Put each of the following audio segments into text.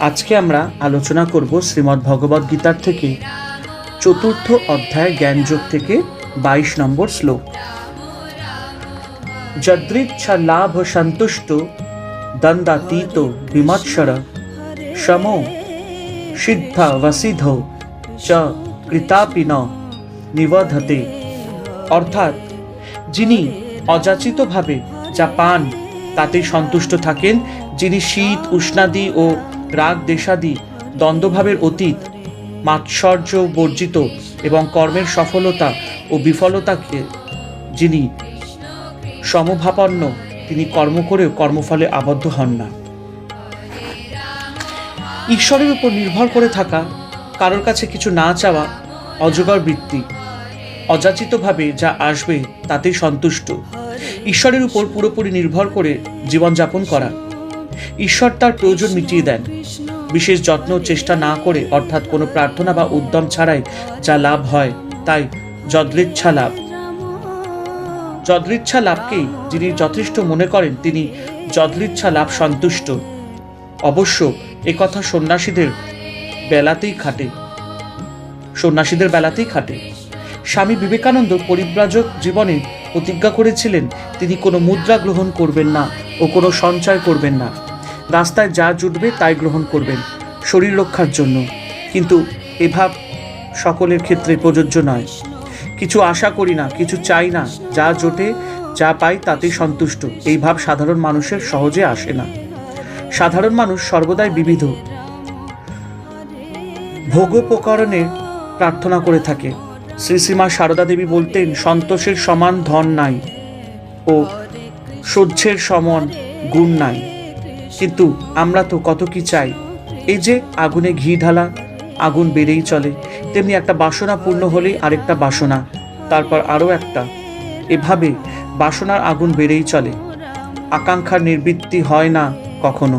আজকে আমরা আলোচনা করব শ্রীমদ্ ভগবদ্ গীতার থেকে চতুর্থ অধ্যায় জ্ঞানযোগ থেকে বাইশ নম্বর শ্লোক। যদৃচ্ছা লাভ সন্তুষ্ট দন্দাতীত বিমৎসর সম সিদ্ধা বসিধ চ কৃতাপি নিবধতে। অর্থাৎ যিনি অযাচিতভাবে যা পান, তাতে সন্তুষ্ট থাকেন যিনি শীত, উষ্ণাদি ও রাগ দেশাদি দ্বন্দ্বভাবের অতীত, মাৎসর্য বর্জিত এবং কর্মের সফলতা ও বিফলতাকে যিনি সমভাপন্ন, তিনি কর্ম করেও কর্মফলে আবদ্ধ হন না। ঈশ্বরের উপর নির্ভর করে থাকা, কারোর কাছে কিছু না চাওয়া, অজগর বৃত্তি, অযাচিতভাবে যা আসবে তাতেই সন্তুষ্ট। ঈশ্বরের উপর পুরোপুরি নির্ভর করে জীবনযাপন করা। ঈশ্বর তার প্রয়োজন মিটিয়ে দেন। বিশেষ যত্ন চেষ্টা না করে অর্থাৎ কোনো প্রার্থনা বা উদ্যম ছাড়াই যা লাভ হয়, তাই যদৃচ্ছা লাভ। যদৃচ্ছা লাভকেই যিনি যথেষ্ট মনে করেন, তিনি যদৃচ্ছা লাভ সন্তুষ্ট। অবশ্য একথা সন্ন্যাসীদের বেলাতেই খাটে। সন্ন্যাসীদের বেলাতেই খাটে। স্বামী বিবেকানন্দ পরিব্রাজক জীবনে প্রতিজ্ঞা করেছিলেন, তিনি কোনো মুদ্রা গ্রহণ করবেন না ও কোনো সঞ্চয় করবেন না। রাস্তায় যা জুটবে তাই গ্রহণ করবেন শরীর রক্ষার জন্য। কিন্তু এভাব সকলের ক্ষেত্রে প্রযোজ্য নয়। কিছু আশা করি না, কিছু চাই না, যা জোটে, যা পাই তাতেই সন্তুষ্ট। এই ভাব সাধারণ মানুষের সহজে আসে না। সাধারণ মানুষ সর্বদাই বিবিধ। ভোগোপকরণে প্রার্থনা করে থাকে। শ্রী শ্রীমা সারদা দেবী বলতেন, সন্তোষের সমান ধন নাই ও সহ্যের সমান গুণ নাই। কিন্তু আমরা তো কত কি চাই? এই যে আগুনে ঘি ঢালা, আগুন বেড়েই চলে, তেমনি একটা বাসনা পূর্ণ হলেই আরেকটা বাসনা, তারপর আরও একটা। এভাবে বাসনার আগুন বেড়েই চলে। আকাঙ্ক্ষার নির্বৃত্তি হয় না কখনো।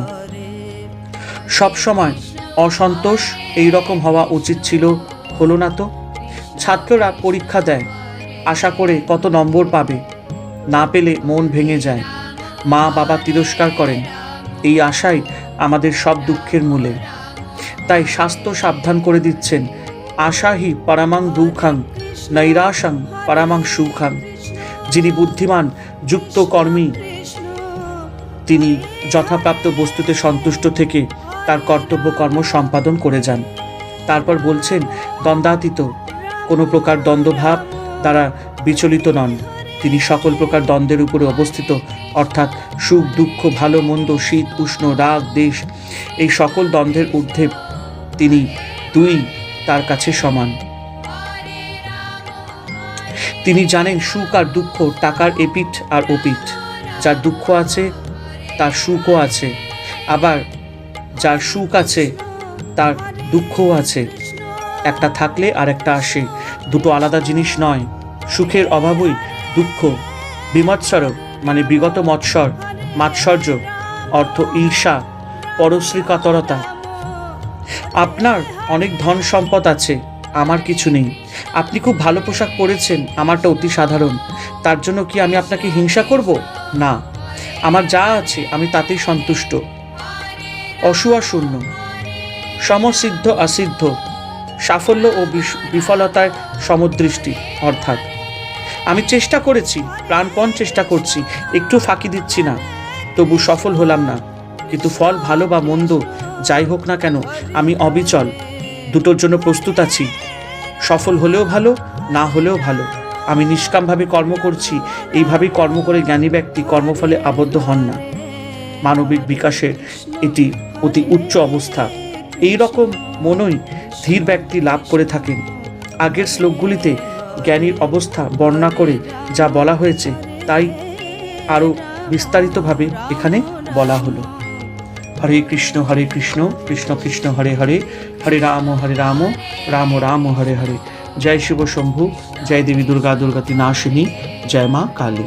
সব সময় অসন্তোষ এই রকম হওয়া উচিত ছিল, হলো না তো? ছাত্ররা পরীক্ষা দেয়, আশা করে কত নম্বর পাবে, না পেলে মন ভেঙে যায়। মা বাবা তিরস্কার করেন এই আশাই আমাদের সব দুঃখের মূলে। তাই স্বাস্থ্য সাবধান করে দিচ্ছেন। আশাহি পরামাং দুঃখাং, নৈরাশাং পরামাং সুখাং। যিনি বুদ্ধিমান, যুক্ত কর্মী, তিনি যথাপ্রাপ্ত বস্তুতে সন্তুষ্ট থেকে তার কর্তব্য কর্ম সম্পাদন করে যান। তারপর বলছেন, দ্বন্দ্বাতীত। কোনো প্রকার দ্বন্দ্বভাব দ্বারা বিচলিত নন। তিনি সকল প্রকার দ্বন্দ্বের উপরে অবস্থিত, অর্থাৎ সুখ, দুঃখ, ভালো, মন্দ, শীত, উষ্ণ, রাগ, দেশ, এই সকল দ্বন্দ্বের ঊর্ধ্বে তিনি দুই তার কাছে সমান। তিনি জানেন সুখ আর দুঃখ টাকার এপিঠ আর ওপিঠ যার দুঃখ আছে, তার সুখও আছে। আবার যার সুখ আছে, তার দুঃখও আছে। একটা থাকলে আর একটা আসে। দুটো আলাদা জিনিস নয়। সুখের অভাবই দুঃখ, বিমৎসর মানে বিগত মৎসর, মাৎসর্য, অর্থ ঈর্ষা, পরশ্রীকাতরতা। আপনার অনেক ধন সম্পদ আছে, আমার কিছু নেই। আপনি খুব ভালো পোশাক পরেছেন, আমারটা অতি সাধারণ। তার জন্য কি আমি আপনাকে হিংসা করব? না। আমার যা আছে, আমি তাতেই সন্তুষ্ট। অসুয়া শূন্য। সমসিদ্ধ অসিদ্ধ সাফল্য ও বিফলতায় সমদৃষ্টি, অর্থাৎ আমি চেষ্টা করেছি, প্রাণপণ চেষ্টা করছি, একটু ফাঁকি দিচ্ছি না। তবু সফল হলাম না। কিন্তু ফল ভালো বা মন্দ, যাই হোক না কেন, আমি অবিচল। দুটোর জন্য প্রস্তুত আছি। সফল হলেও ভালো, না হলেও ভালো। আমি নিষ্কামভাবে কর্ম করছি, এইভাবেই কর্ম করে জ্ঞানী ব্যক্তি কর্মফলে আবদ্ধ হন না। মানবিক বিকাশের এটি অতি উচ্চ অবস্থা। এই রকম মনই ধীর ব্যক্তি লাভ করে থাকেন। আগের শ্লোকগুলিতে জ্ঞানীর অবস্থা বর্ণনা করে যা বলা হয়েছে, তাই আরও বিস্তারিতভাবে এখানে বলা হলো। হরে কৃষ্ণ হরে কৃষ্ণ কৃষ্ণ কৃষ্ণ, হরে হরে হরে রাম হরে রাম রাম রাম, হরে হরে। জয় শিব শম্ভু, জয় দেবী দুর্গা দুর্গাতি নাশিনী জয় মা কালী।